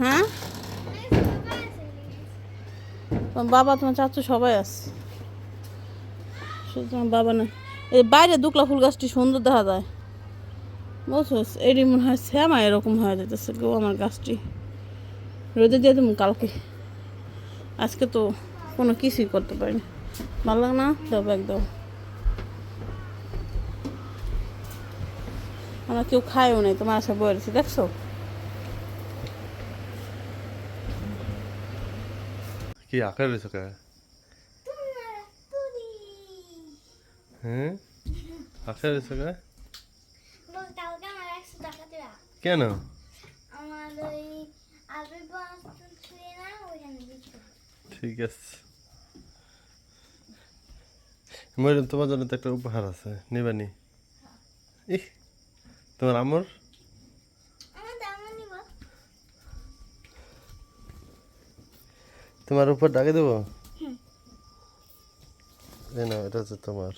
হ্যাঁ? বাবা, তোমার চাচু সবাই আছে। বাবা না। এই বাইরে দুকলা ফুল গাছটি সুন্দর দেখা যায়। বুঝছ এটি মনে হয় শ্যামা এরকম হয়ে যেতেছে গো আমার গাছটি। রোদে দিয়ে দেবো কালকে। আজকে তো কোনো কিছুই করতে পারিনি। ভালো লাগে না? দেবো একদম আমরা কেউ খায়ও নাই, তোমার আশা বয়েছি দেখছ? কি আঁকা রয়েছে কে হ্যাঁ? আঁকা রয়েছে কে কেন? ঠিক আছে। তোমার জন্য তো একটা উপহার আছে। নিবানি ইহ, তোমার আমার দাম নিব তোমার উপর ডাকে দেবো? এই এটা হচ্ছে তোমার।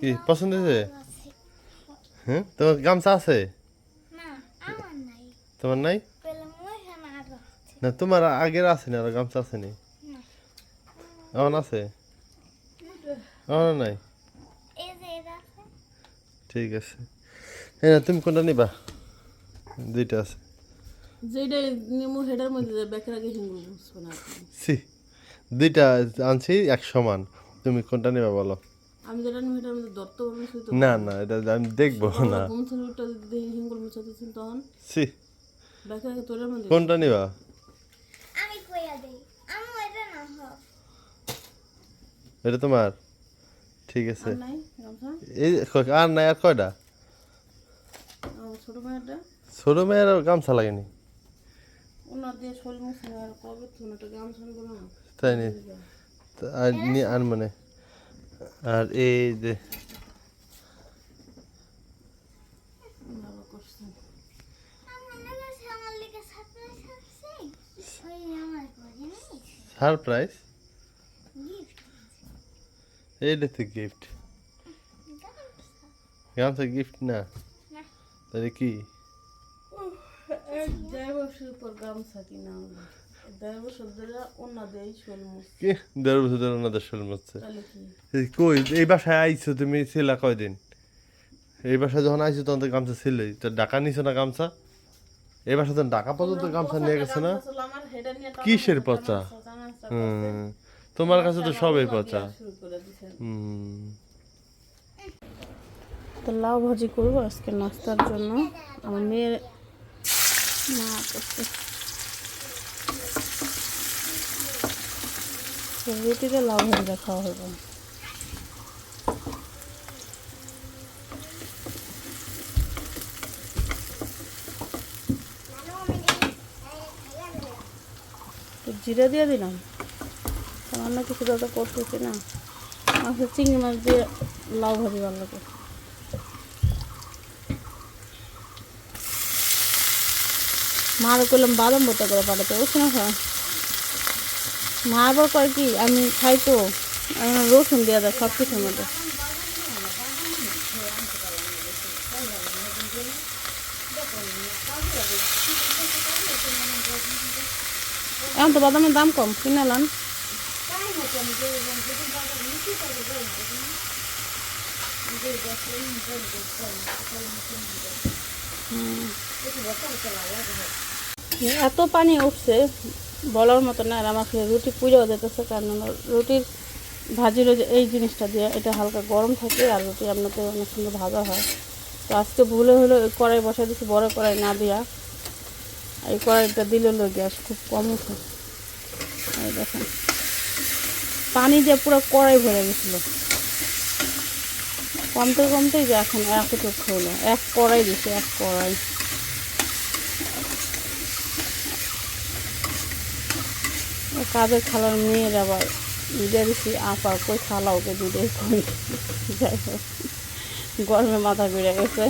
কি পছন্দ হয়েছে? আছে। হ্যাঁ? তোমার গামছা আছে? তোমার নাই। না তোমার আগের আছে না আর গামছা আছে নি। আমার আছে? আমার নাই? ঠিক আছে। হ্যাঁ না তুমি কোনটা নিবা? দুইটা আছে। যেটা নেমু হেডার মধ্যে ব্যাকের আগে হিঙ্গুল সি দুইটা আনছি এক সমান। তুমি কোনটা নিবা বলো? আমি যেটা নেব হেডার মধ্যে দত্ত করব না না এটা আমি দেখব না। ঘুমছিল ওটা যদি হিঙ্গুল মুছাতেছিল তখন? সি ব্যাকের আগে মধ্যে। কোনটা নিবা? আমি কইয়া দেই। আমি এটা না হোক। এটা তোমার? ঠিক আছে। আর নাই? এই আর নাই আর কয়টা? ছোট মেয়ের আর গামছা লাগেনি। তাই নি? তা আর নি আর মানে আর এই যে সারপ্রাইজ আছে ওই আমার করে নাই সারপ্রাইজ গিফট এইটা তো গিফট গামছা গিফট না। তাহলে কি? দেড় বছর ধরে অন্য দেয় শরীর মুছে কি? দেড় বছর ধরে ওনাদের শরীর মরছে তাহলে কি? এই কই? এই বাসায় আইছো তুমি ছিলা কয়দিন? এই বাসায় যখন আইছো তখন তো গামছা ছিলই। তো টাকা নিছো না গামছা? এই বাসায় তো টাকা পর্যন্ত গামছা নিয়ে গেছে না? কিসের পচা? হুম। তোমার কাছে তো সবই পচা। শুরু করে দিছেন হুম। তো লাউ ভাজি করব আজকে নাস্তার জন্য। আমার মেয়ের মা করছে। রুটিতে লাউ ভাজিটা খাওয়া হবে। তো জিরা দিয়ে দিলাম? সামান্য কিছু তো করতেছি না। মাছের চিংড়ি মাছ দিয়ে লাউ ভাজি ভালো লাগে। মার করলাম বাদাম বোতা করে পাঠাতে বুঝছি না খাওয়া মা আবার কয় কি, আমি খাই তো রসুন দেওয়া দেয় সব কিছুর মধ্যে। এখন তো বাদামের দাম কম, কিনে আলাম এত পানি উঠছে, বলার মতো না, আর আমাকে রুটি পুড়েও যেতেছে কারণ রুটির ভাজির যে এই জিনিসটা দিয়ে, এটা হালকা গরম থাকে, আর রুটি আপনাতে অনেক সুন্দর ভাজা হয়। তো আজকে ভুলে হলো কড়াই বসাই দিচ্ছি বড় কড়াই না দিয়া। এই কড়াইটা দিলে গ্যাস খুব কম উঠে দেখেন। পানি দিয়ে পুরো কড়াই ভরে গেছিল। কমতে কমতেই যে এখন এতটুকু হলো। এক কড়াই দিছে, এক কড়াই। কাজের খালার মেয়ের আবার দিয়ে দিছি, আপা কই খালা ওকে দুধে কই? যাই হোক, গরমে মাথা বেড়ে গেছে।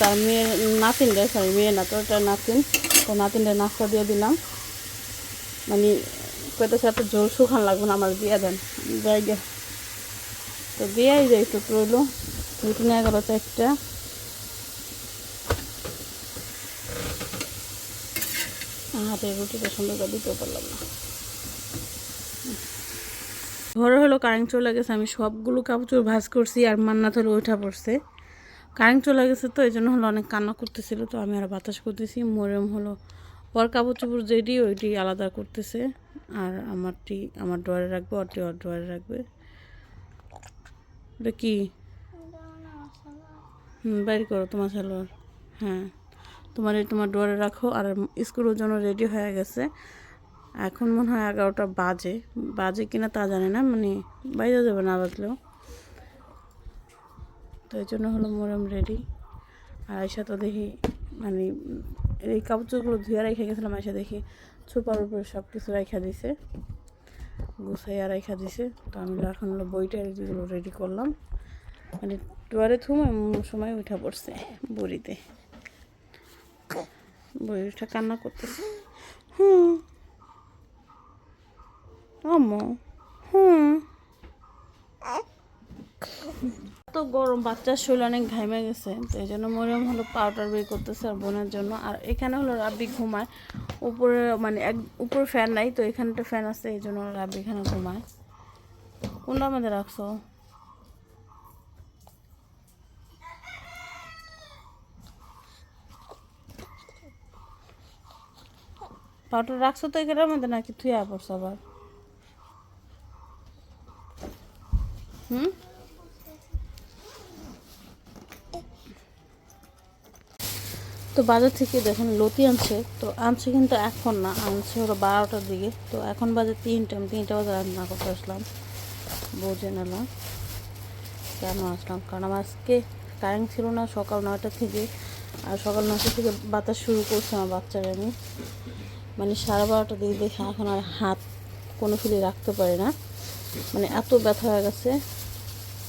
তার মেয়ের নাতিন রে সরি মেয়ে না তো ওটা নাতিন। তো নাতিনটা নাস্তা দিয়ে দিলাম। মানে কইতেছে এত জোর শুকান লাগবে না, আমার দিয়ে দেন। জায়গা তো দিয়াই যাই তো রইল রুটি নিয়ে গেল চারটা। হাতে রুটিটা সুন্দর করে দিতেও পারলাম না। ঘরে হলো কারেন্ট চলে গেছে, আমি সবগুলো কাপড় ভাজ করছি আর মান্নাত হলো ওইটা পড়ছে। কারেন্ট চলে গেছে তো এই জন্য হলো অনেক কান্না করতেছিল, তো আমি আর বাতাস করতেছি, মরম হলো ওর কাপড় চোপড় যেটি ওইটি আলাদা করতেছে। আর আমারটি, আমার ডোয়ারে রাখবে ওরটি ওর ডোয়ারে রাখবে। ওটা কি? হুম, বাইর করো, তোমার সালোয়ার। হ্যাঁ তোমার এই তোমার ডোয়ারে রাখো, আর স্কুলের জন্য রেডি হয়ে গেছে। এখন মনে হয় এগারোটা বাজে। বাজে কিনা তা জানে না মানে বাইরে যাবে না বাজলেও। তো এই জন্য হলো মোরম রেডি আর আয়সা তো দেখি মানে এই কাপড় চোপড়গুলো ধুয়ে রেখে গেছিলাম আয়সা দেখি সুপার উপরে সব কিছু রেখা দিছে, গুছাইয়া রেখা দিছে। তো আমি এখন বইটা যেগুলো রেডি করলাম। মানে টুয়ারে থুম সময় উঠা পড়ছে বড়িতে। বই উঠা কান্না করতেছে। হুম। আম্মু। হুম। তো গরম বাচ্চার শরীর অনেক ঘামে গেছে। তো এই জন্য মরিয়ম হলো পাউডার বের করতেছে আর বোনের জন্য। আর এখানে হলো রাব্বি ঘুমায়। উপরে মানে এক, উপরে ফ্যান নাই, তো এখানে একটা ফ্যান আছে, এই জন্য রাব্বি এখানে ঘুমায়। কোনটা আমাদের রাখছো? পাউডার রাখছো তো এখানের মধ্যে, নাকি থুয়া পড়ছো আবার? হুম? তো বাজার থেকে দেখুন, লতি আনছে, তো আনছে কিন্তু এখন না, আনছে হলো বারোটার দিকে। তো এখন বাজে তিনটে, আমি তিনটা বাজে রান্না করতে আসলাম। বুঝে নিলাম কেন আসলাম, কারণ আমার আজকে কারেন্ট ছিল না সকাল নয়টা থেকে, আর সকাল নয়টা থেকে বাতাস শুরু করছে আমার বাচ্চারা আমি মানে সাড়ে বারোটা দিকে দেখে এখন আর হাত কোনো ফিলে রাখতে পারি না। মানে এত ব্যথা হয়ে গেছে,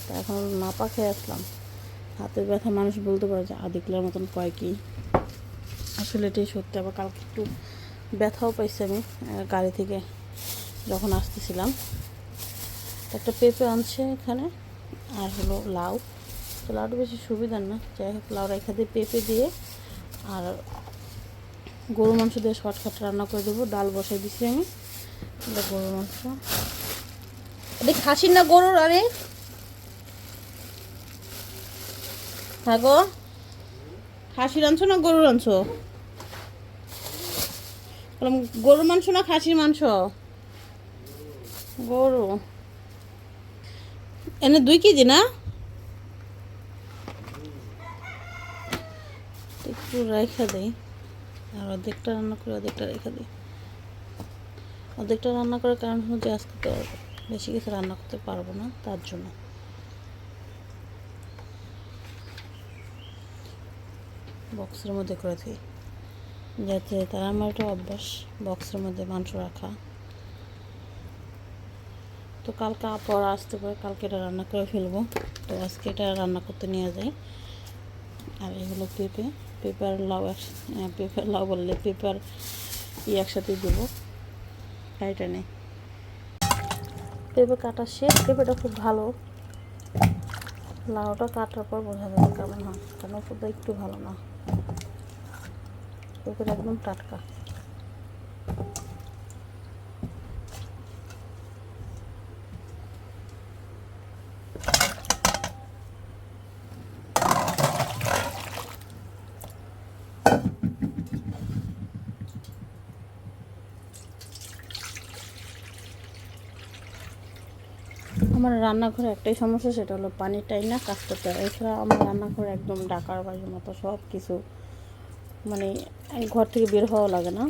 তা এখন নাপা খেয়ে আসলাম। হাতের ব্যথা মানুষ বলতে পারে যে আদিকলার মতন কয় কি। আসলে এটাই সত্যি, আবার কালকে একটু ব্যথাও পাইছি আমি গাড়ি থেকে যখন আসতেছিলাম। একটা পেঁপে আনছে এখানে, আর হলো লাউ। তো লাউটা বেশি সুবিধার না, যাই হোক লাউ রেখা দিয়ে পেঁপে দিয়ে আর গরু মাংস দিয়ে শর্টকাট রান্না করে দেবো, ডাল বসাই দিছি আমি। গরুর মাংস। খাসির না গরুর, আরে! গো খাসির আনছো না গরুর আনছো? গরুর মাংস না খাসির মাংস? গরু। এনে দুই কেজি না? একটু রেখে দেই। আর অর্ধেকটা রান্না করে অর্ধেকটা রেখে দিই। অর্ধেকটা রান্না করার কারণ হচ্ছে আজকে তো বেশি কিছু রান্না করতে পারব না, তার জন্য। বক্সের মধ্যে করে দিই। যাতে তার আমার একটা অভ্যাস, বক্সের মধ্যে মাংস রাখা। তো কালকে পর আসতে পারে, কালকে এটা রান্না করে ফেলব। তো আজকে এটা রান্না করতে নিয়ে যাই। আর এগুলো পেঁপে পেঁপে আর লাউ একসাথে পেঁপে লাউ বললে পেঁপে আর ই একসাথে দেবো। এটা নেই। পেঁপে কাটা শেষ। পেঁপেটা খুব ভালো। লাউটা কাটার পর বোঝা যাবে কেমন হয়। ওটা একটু ভালো না। পেঁপেটা একদম টাটকা। আমার রান্নাঘরে একটাই সমস্যা, সেটা হলো পানির টাইম না, কাজ করতে হয়। এছাড়া আমার রান্নাঘর একদম ডাকার বাড়ির মতো সব কিছু মানে ঘর থেকে বের হওয়া লাগে না।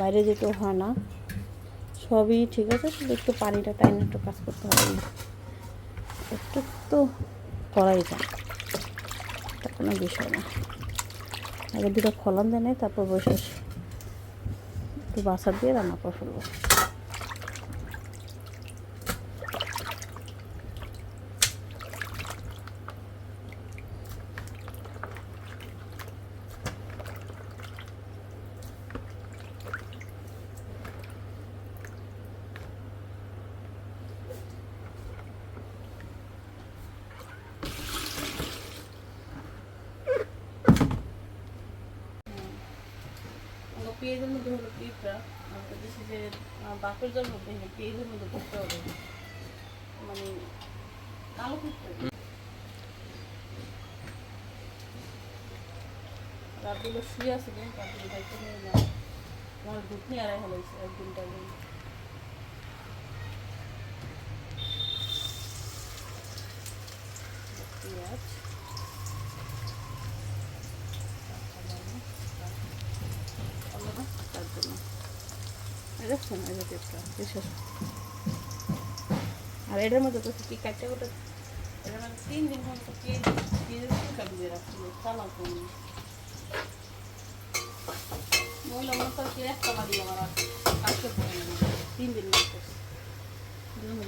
বাইরে যেতেও হয় না। সবই ঠিক আছে, শুধু একটু পানিটা টাইম একটু কাজ করতে হবে। একটু তো করাই যায়, তা কোনো বিষয় না। আগে দুটো ফলন দেয় তারপর বসে একটু বাসা দিয়ে রান্না করে ফেলব। পেঁয়াজের মধ্যে হলো পিঁপড়া আমাদের দেশে যে আহ, বাপের জন্ম দেখে পেঁয়াজের মধ্যে পিঁপড়া হবে মানে কালো পিঁপড়া রাতগুলো শুয়ে আছে দিন তারপরে দায়িত্ব নিয়ে না আমার ঘুটনি আড়াই হয়েছে একদিনটা দিন পেঁয়াজ অন্যটা তার জন্য দেখছেন এই যে পেঁপটা বিশেষ আর এটার মধ্যে তো কি কাটতে ওটা এটার মধ্যে তিন দিন পর্যন্ত পেঁয়াজ পেঁয়াজের ফুলকা ভিজে রাখছিল চালাও করি মহিলা মনে করে কি একটা বাড়ি আমার আর কাটতে পারে না তিন দিন লাগতেছে জমে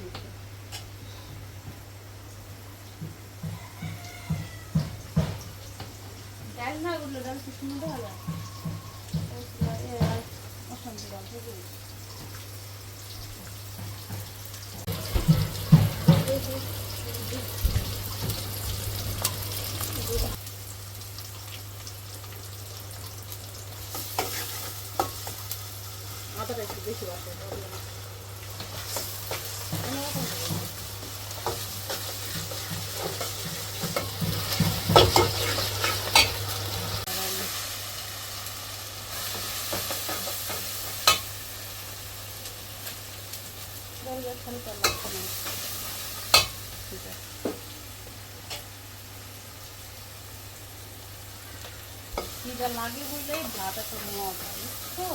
খিদা লাগে বললেই ভাত এত মজা বুঝছো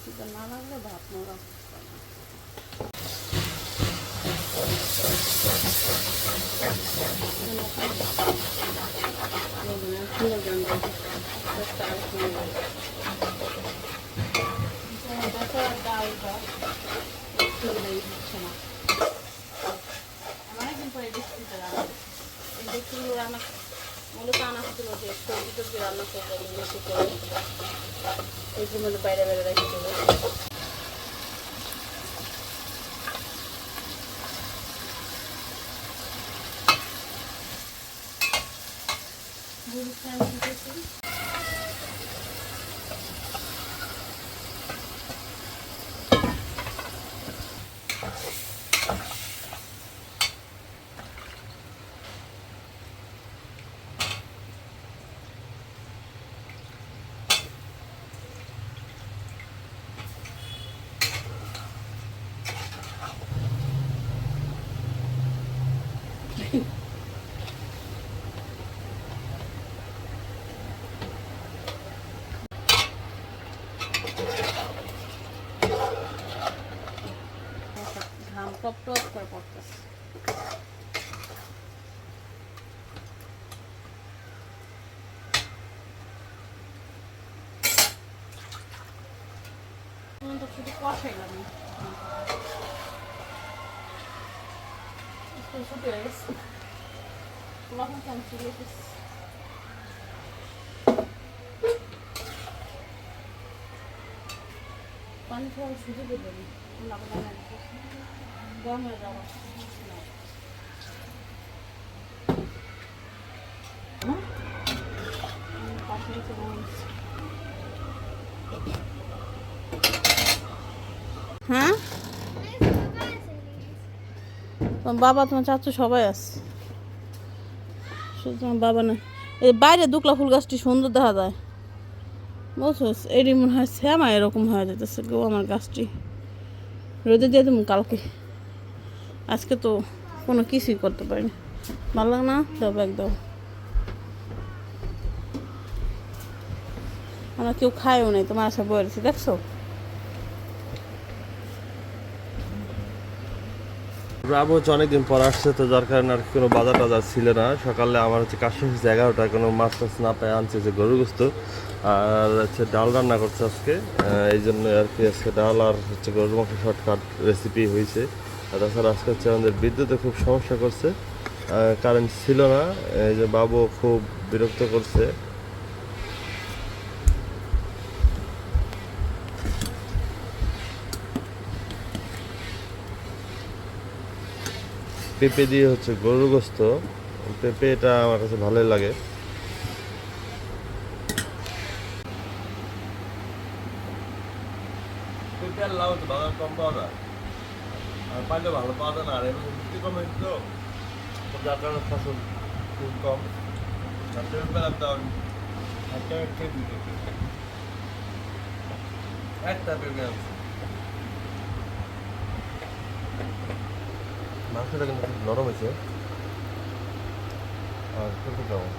খিদা না লাগলে ভাত মজা অনেকদিন রান্না করতে বেশি করে। এই জন্য বাইরে বাইরে রাখি বুঝতে আমি কি করছি? ঘাম টপ টপ করে পড়তেছে শুধু কষাইলাম একটু গেছে। লবণ কেমন চলে পানি খাওয়া শুধু হয়ে তোমার বাবা, তোমার চাচু সবাই আছে। বাবা না এই বাইরে দুকলা ফুল গাছটি সুন্দর দেখা যায়। বুঝছ এটি মনে হয় শ্যামা এরকম হয়ে যেতেছে গো আমার গাছটি। রোদে দিয়ে দেবো কালকে। আজকে তো কোনো কিছুই করতে পারিনি ভালো লাগে না? দেবো একদম আমরা কেউ খায়ও নাই, তোমার আশা বলেছি দেখছ? আবু হচ্ছে অনেকদিন পর আসছে, তো যার কারণে আর কোনো বাজার টাজার ছিল না। সকালে আমার হচ্ছে কাশি হচ্ছে এগারোটা কোনো মাছ টাছ না পায় আনছে যে গরু গোস্ত। আর হচ্ছে ডাল রান্না করছে আজকে। এই জন্য আর কি আজকে ডাল আর হচ্ছে গরুর মাংস শর্টকাট রেসিপি হয়েছে। আর তাছাড়া আজকে হচ্ছে আমাদের বিদ্যুতে খুব সমস্যা করছে। কারেন্ট ছিল না। এই যে বাবু খুব বিরক্ত করছে। পেঁপে দিয়ে হচ্ছে গরুর গোস্ত। পেঁপে এটা আমার কাছে ভালোই লাগে। তেল লাউ তো বাজার কম পাওয়া যায়। আর পাইলে ভালো পাওয়া যায় না। আর কম হয়েছে তো তো যার কারণে ফসল খুব কম। তেল পেলাম তো একটা একটা পেঁপে মাংসটা কিন্তু নরম হয়েছে। আর খেতে কেমন?